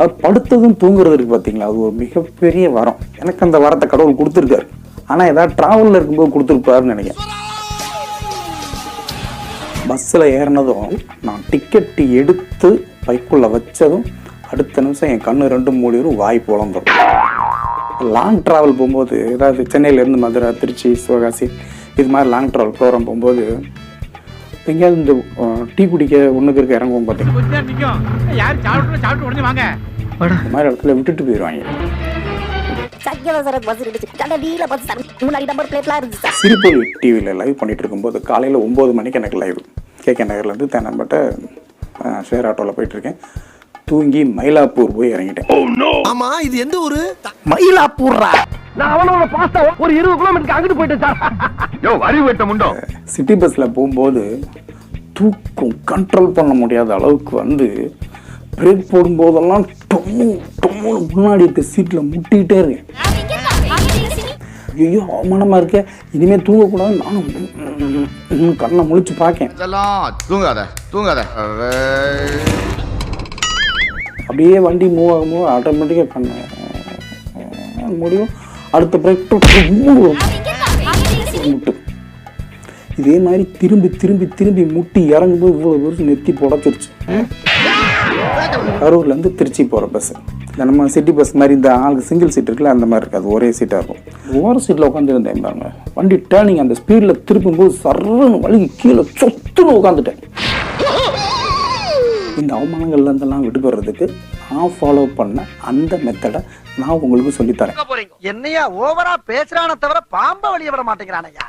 அது படுத்ததும் தூங்குறது இருக்கு பார்த்தீங்களா அது ஒரு மிகப்பெரிய வரம். எனக்கு அந்த வரத்தை கடவுள் கொடுத்துருக்காரு. ஆனால் ஏதாவது ட்ராவலில் இருக்கும்போது கொடுத்துருப்பாருன்னு நினைக்கிறேன். பஸ்ஸில் ஏறினதும் நான் டிக்கெட் எடுத்து பைக்குள்ளே வச்சதும் அடுத்த நிமிஷம் என் கண்ணு ரெண்டும் வரும் வாய் புலந்துடும் லாங் ட்ராவல் போகும்போது ஏதாவது சென்னையிலேருந்து மதுரை திருச்சி சிவகாசி இது மாதிரி லாங் ட்ராவல் ப்ரோக்ராம் போகும்போது எங்கேயாவது இந்த டீ குடிக்க ஒன்றுக்கு இருக்க இறங்குவோம் பார்த்தீங்கன்னா இந்த மாதிரி இடத்துல விட்டுட்டு போயிடுவாங்க சிரிப்பொலி டிவியில் லைவ் பண்ணிட்டு இருக்கும்போது காலையில் ஒம்பது மணிக்கு எனக்கு லைவ் கேகே நகர்லேருந்து தேனம்பட்ட ஷேர் ஆட்டோவில் போயிட்டுருக்கேன் தூங்கி மயிலாப்பூர் போய் இறங்கிட்டேன். ஆமா இது எந்த ஊரு? மயிலாப்பூர்ரா. நான் அவனோட பாஸ்தா ஒரு இருபது கிலோமீட்டருக்கு அங்கிட்டு போயிட்டேன் சார். சிட்டி பஸ்ஸில் போகும்போது தூக்கம் கண்ட்ரோல் பண்ண முடியாத அளவுக்கு வந்து பிரேக் போடும்போதெல்லாம் டொம்மு டொம்முன்னு முன்னாடி இருக்க சீட்டில் முட்டிக்கிட்டே இருக்கேன். ஐயோ அவமானமாக இருக்கே. இனிமேல் தூங்கக்கூடாது நானும் கண்ணை முழிச்சு பார்க்கேன். இதெல்லாம் தூங்காத தூங்காத. அப்படியே வண்டி மூவ் ஆகும்போது ஆட்டோமேட்டிக்காக கண்ணை முடியும். அடுத்த பிரேக் முட்டு இதே மாதிரி திரும்பி திரும்பி திரும்பி முட்டி இறங்கும்போது இவ்வளோ பெருசு நெத்தி புடச்சிருச்சு. கரூர்லேருந்து திருச்சி போகிற பஸ் இந்த நம்ம சிட்டி பஸ் மாதிரி இந்த ஆளுக்கு சிங்கிள் சீட் இருக்குல்ல அந்த மாதிரி இருக்காது. ஒரே சீட்டாக இருக்கும். ஓர சீட்டில் உட்காந்துருந்தேன் பாருங்க. வண்டி டேர்னிங் அந்த ஸ்பீடில் திருப்பும்போது சர்றன்னு வழி கீழே சொத்துன்னு உட்காந்துட்டேன் இந்த அவமானங்கள்ல இருந்தெல்லாம் விடுபடுறதுக்கு நான் ஃபாலோ பண்ண அந்த மெத்தடை நான் உங்களுக்கு சொல்லித்தரேன் என்னையா ஓவரா பேசுறான தவிர பாம்ப வெளிய விட மாட்டேங்கிறானய்யா